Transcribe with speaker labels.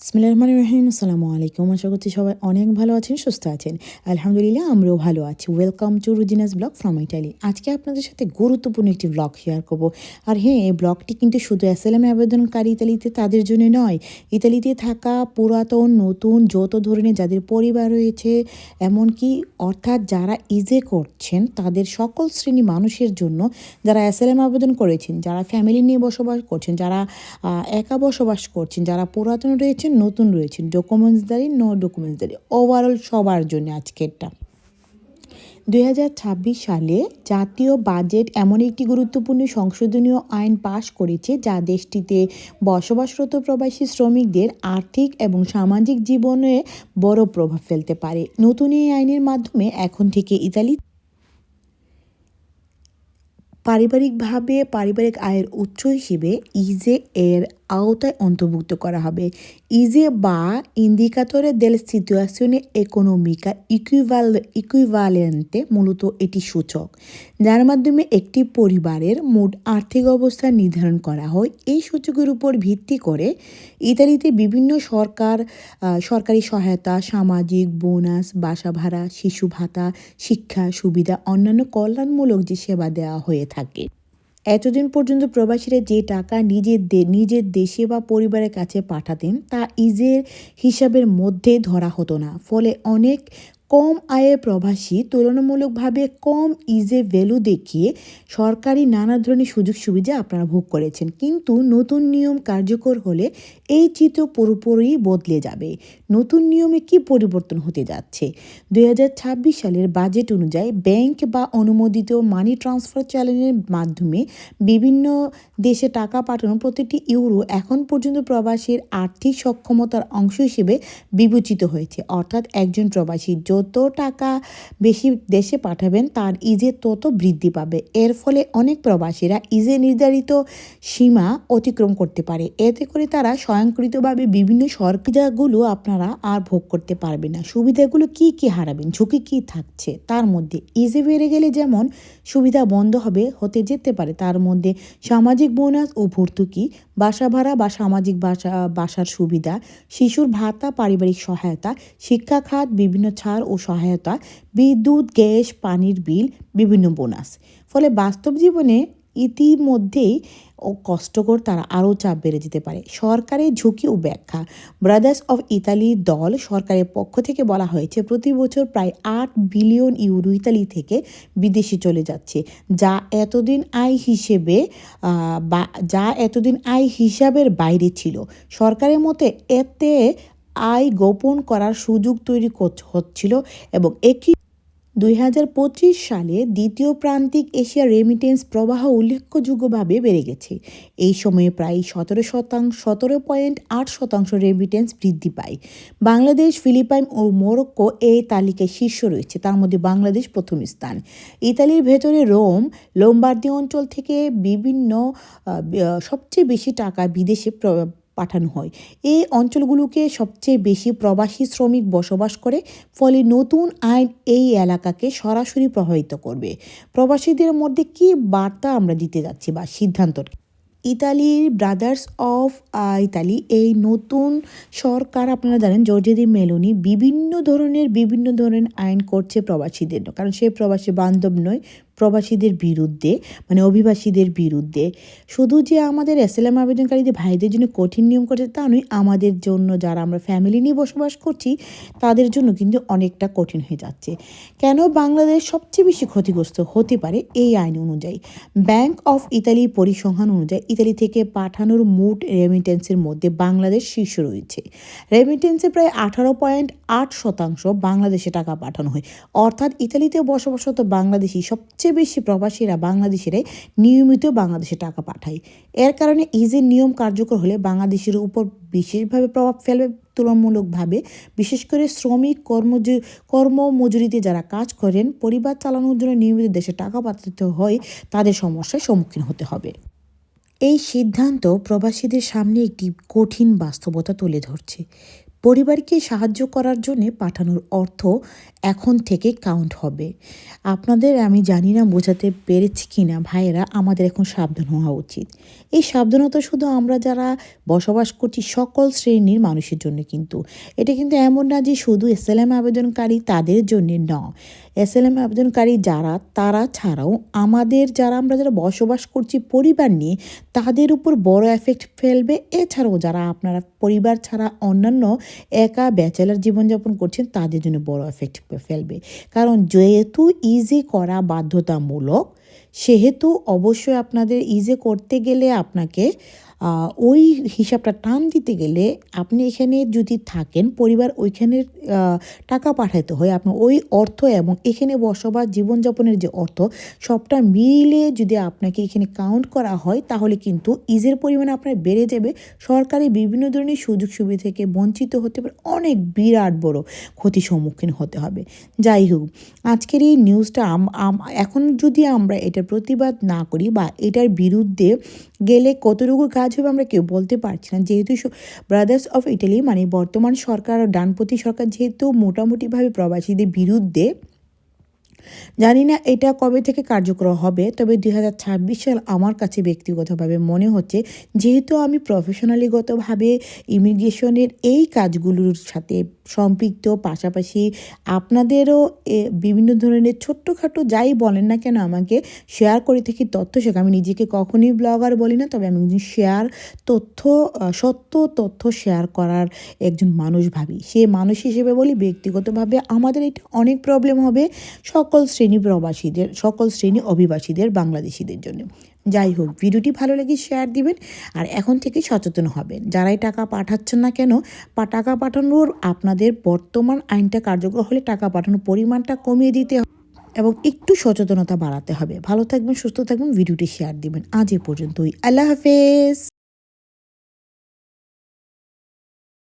Speaker 1: বিসমিল্লাহির রহমানির রহিম আসসালামু আলাইকুম। আশা করছি সবাই অনেক ভালো আছেন, সুস্থ আছেন। আলহামদুলিল্লাহ, আমরাও ভালো আছি। Welcome to Rujina's blog from Italy আজকে আপনাদের সাথে গুরুত্বপূর্ণ একটি ব্লগ শেয়ার করব। আর হ্যাঁ এই ব্লগটি কিন্তু শুধু এসএলএম আবেদনকারী ইতালিতে তাদের জন্য নয়। ইতালিতে থাকা পুরাতন, নতুন, যত ধরনের যাদের পরিবার রয়েছে, এমনকি অর্থাৎ যারা ইজে করছেন, তাদের সকল শ্রেণি মানুষের জন্য যারা এসএলএম আবেদন করেছেন, যারা ফ্যামিলি নিয়ে বসবাস করছেন, যারা একা বসবাস করছেন, যারা পুরাতন রয়েছেন নতুন রয়েছেন ডকুমেন্টসদারি নো ডকুমেন্টসদারি ওভারঅল সবার জন্য আজকেরটা। দুই হাজার ছাব্বিশ সালে জাতীয় বাজেট এমন একটি গুরুত্বপূর্ণ সংশোধনীয় আইন পাশ করেছে, যা দেশটিতে বসবাসরত প্রবাসী শ্রমিকদের আর্থিক এবং সামাজিক জীবনে বড় প্রভাব ফেলতে পারে। নতুন এই আইনের মাধ্যমে এখন থেকে ইতালি পারিবারিকভাবে পারিবারিক আয়ের উৎস হিসেবে ইজে এর আওতায় অন্তর্ভুক্ত করা হবে। ইজে বা ইন্ডিকাতরে দেল সিচুয়াশনে ইকোনমিকা ইকুইভাল, ইকুইভালেন্টে মূলত এটি সূচক। যার মাধ্যমে একটি পরিবারের মোট আর্থিক অবস্থা নির্ধারণ করা হয়। এই সূচকের উপর ভিত্তি করে ইতালিতে বিভিন্ন সরকার সরকারি সহায়তা, সামাজিক বোনাস বাসা ভাড়া শিশু ভাতা শিক্ষা সুবিধা, অন্যান্য কল্যাণমূলক যে সেবা দেওয়া হয়ে থাকে। এতদিন পর্যন্ত প্রবাসীরা যে টাকা নিজের নিজের দেশে বা পরিবারের কাছে পাঠাতেন, তা ইজের হিসাবের মধ্যে ধরা হতো না। ফলে অনেক কম আয়ের প্রবাসী তুলনামূলকভাবে কম ইজে ভ্যালু দেখিয়ে সরকারি নানা ধরনের সুযোগ সুবিধা আপনারা ভোগ করেছেন। কিন্তু নতুন নিয়ম কার্যকর হলে এই চিত্র পুরোপুরি বদলে যাবে। নতুন নিয়মে কি পরিবর্তন হতে যাচ্ছে? দু হাজার ছাব্বিশ সালের বাজেট অনুযায়ী ব্যাংক বা অনুমোদিত মানি ট্রান্সফার চ্যানেলের মাধ্যমে বিভিন্ন দেশে টাকা পাঠানো প্রতিটি ইউরো এখন পর্যন্ত প্রবাসীর আর্থিক সক্ষমতার অংশ হিসেবে বিবেচিত হয়েছে। অর্থাৎ একজন প্রবাসী যত টাকা বেশি দেশে পাঠাবেন, তার ইজে তত বৃদ্ধি পাবে। এর ফলে অনেক প্রবাসীরা ইজে নির্ধারিত সীমা অতিক্রম করতে পারে। এতে করে তারা স্বয়ংক্রিয়ভাবে বিভিন্ন সুবিধাগুলো আপনারা আর ভোগ করতে পারবে না। সুবিধাগুলো কি কি হারাবেন, ঝুঁকি কি থাকছে, তার মধ্যে ইজে বেড়ে গেলে যেমন সুবিধা বন্ধ হবে, হতে যেতে পারে, তার মধ্যে সামাজিক বোনাস ও ভর্তুকি, বাসা ভাড়া বা সামাজিক বাসা, বাসার সুবিধা, শিশুর ভাতা, পারিবারিক সহায়তা, শিক্ষা খাত, বিভিন্ন ছাড় সহায়তা, বিদ্যুৎ, গ্যাস, পানির বিল, বিভিন্ন বোনাস। ফলে বাস্তব জীবনে ইতিমধ্যেই ও কষ্টকর তারা আরও চাপ বেড়ে যেতে পারে। সরকারের ঝুঁকি ও ব্যাখ্যা। ব্রাদার্স অফ ইতালি দল সরকারের পক্ষ থেকে বলা হয়েছে, প্রতি বছর প্রায় আট বিলিয়ন ইউরো ইতালি থেকে বিদেশে চলে যাচ্ছে, যা এতদিন আয় হিসেবে বা, যা এতদিন আয় হিসাবের বাইরে ছিল। সরকারের মতে এতে আয় গোপন করার সুযোগ তৈরি হচ্ছিল এবং একই দুই হাজার পঁচিশ সালে দ্বিতীয় প্রান্তিক এশিয়া রেমিটেন্স প্রবাহ উল্লেখযোগ্যভাবে বেড়ে গেছে। এই সময়ে প্রায় সতেরো শতাংশ সতেরো পয়েন্ট আট শতাংশ রেমিটেন্স বৃদ্ধি পায়। বাংলাদেশ, ফিলিপাইন ও মোরক্কো এই তালিকায় শীর্ষ রয়েছে। তার মধ্যে বাংলাদেশ প্রথম স্থান। ইতালির ভেতরে রোম লোমবার্দি অঞ্চল থেকে বিভিন্ন সবচেয়ে বেশি টাকা বিদেশে পাঠানো হয়। এই অঞ্চলগুলোকে সবচেয়ে বেশি প্রবাসী শ্রমিক বসবাস করে, ফলে নতুন আইন এই এলাকাকে সরাসরি প্রভাবিত করবে। প্রবাসীদের মধ্যে কি বার্তা আমরা দিতে যাচ্ছি বা সিদ্ধান্ত ইতালির ব্রাদার্স অফ ইতালি, এই নতুন সরকার আপনারা জানেন জর্জেদি মেলোনি বিভিন্ন ধরনের বিভিন্ন ধরনের আইন করছে প্রবাসীদের। কারণ সে প্রবাসী বান্ধব নয় প্রবাসীদের বিরুদ্ধে মানে অভিবাসীদের বিরুদ্ধে, শুধু যে আমাদের এসএলএম আবেদনকারীদের ভাইদের জন্য কঠিন নিয়ম করেছে তা নয়, আমাদের জন্য যারা আমরা ফ্যামিলি নিয়ে বসবাস করছি, তাদের জন্য কিন্তু অনেকটা কঠিন হয়ে যাচ্ছে। কেন বাংলাদেশ সবচেয়ে বেশি ক্ষতিগ্রস্ত হতে পারে এই আইন অনুযায়ী? ব্যাংক অফ ইতালি পরিসংখ্যান অনুযায়ী ইতালি থেকে পাঠানোর মোট রেমিটেন্সের মধ্যে বাংলাদেশ শীর্ষ রয়েছে। রেমিটেন্সে প্রায় আঠারো পয়েন্ট আট শতাংশ বাংলাদেশে টাকা পাঠানো হয়। অর্থাৎ ইতালিতে বসবাসরত বাংলাদেশি সবচেয়ে বেশি প্রবাসীরা বাংলাদেশিরাই নিয়মিত বাংলাদেশে টাকা পাঠায়। এর কারণে ইজের নিয়ম কার্যকর হলে বাংলাদেশের উপর বিশেষভাবে প্রভাব ফেলবে তুলনামূলকভাবে, বিশেষ করে শ্রমিক কর্মজ, কর্মমজুরিতে যারা কাজ করেন, পরিবার চালানোর জন্য নিয়মিত দেশে টাকা পাঠাতে হয়, তাদের সমস্যার সম্মুখীন হতে হবে। এই সিদ্ধান্ত প্রবাসীদের সামনে একটি কঠিন বাস্তবতা তুলে ধরছে। পরিবারকে সাহায্য করার জন্য পাঠানোর অর্থ এখন থেকে কাউন্ট হবে। আপনাদের আমি জানি না বোঝাতে পেরেছি কি না ভাইয়েরা, আমাদের এখন সাবধান হওয়া উচিত। এই সাবধানতা শুধু আমরা যারা বসবাস করছি সকল শ্রেণির মানুষের জন্য কিন্তু। এটা কিন্তু এমন না যে শুধু এসএলএম আবেদনকারী তাদের জন্য ন। এসএলএম আবেদনকারী যারা, তারা ছাড়াও আমাদের যারা, আমরা যারা বসবাস করছি পরিবার নিয়ে, তাদের উপর বড় এফেক্ট ফেলবে। এছাড়াও যারা আপনারা পরিবার ছাড়া অন্যান্য একা ব্যাচেলার জীবনযাপন করছেন, তাদের জন্য বড় এফেক্ট ফেলবে। কারণ যেহেতু ইজি করা বাধ্যতামূলক, সেহেতু অবশ্যই আপনাদের ইজে করতে গেলে আপনাকে ওই হিসাবটা টান দিতে গেলে আপনি এখানে যদি থাকেন, পরিবার ওইখানের টাকা পাঠাতে হয়, আপনার ওই অর্থ এবং এখানে বসবাস, জীবনযাপনের যে অর্থ, সবটা মিলে যদি আপনাকে এখানে কাউন্ট করা হয়, তাহলে কিন্তু ইজের পরিমাণ আপনার বেড়ে যাবে। সরকারি বিভিন্ন ধরনের সুযোগ সুবিধা থেকে বঞ্চিত হতে পারে, অনেক বিরাট বড় ক্ষতির সম্মুখীন হতে হবে। যাই হোক, আজকের এই নিউজটা এখন যদি আমরা এটার প্রতিবাদ না করি বা এটার বিরুদ্ধে গেলে কতটুকু কাজ হবে আমরা কেউ বলতে পারছি না। যেহেতু ব্রাদার্স অফ ইটালি মানে বর্তমান সরকার ডানপতি সরকার যেহেতু মোটামুটিভাবে প্রবাসীদের বিরুদ্ধে জানি না এটা কবে থেকে কার্যকর হবে, তবে দুই হাজার ছাব্বিশ সাল আমার কাছে ব্যক্তিগতভাবে মনে হচ্ছে, যেহেতু আমি প্রফেশনালিগতভাবে ইমিগ্রেশনের এই কাজগুলোর সাথে সম্পৃক্ত, পাশাপাশি আপনাদেরও বিভিন্ন ধরনের ছোট্টখাটো যাই বলেন না কেন আমাকে শেয়ার করে থাকি তথ্য শেখা, আমি নিজেকে কখনই ব্লগার বলি না, তবে আমি একজন শেয়ার তথ্য, সত্য তথ্য শেয়ার করার একজন মানুষ ভাবি। সে মানুষ হিসেবে বলি ব্যক্তিগতভাবে আমাদের এটা অনেক প্রবলেম হবে। সকল শ্রেণি প্রবাসীদের, সকল শ্রেণি অভিবাসীদের, বাংলাদেশিদের জন্য। যাই হোক, ভিডিওটি ভালো লাগে শেয়ার দিবেন আর এখন থেকে সচেতন হবেন। যারাই টাকা পাঠাচ্ছেন না কেন টাকা পাঠানোর আপনাদের বর্তমান আইনটা কার্যকর হলে টাকা পাঠানোর পরিমাণটা কমিয়ে দিতে এবং একটু সচেতনতা বাড়াতে হবে। ভালো থাকবেন, সুস্থ থাকবেন, ভিডিওটি শেয়ার দিবেন। আজ এ পর্যন্তই। আল্লাহ হাফেজ।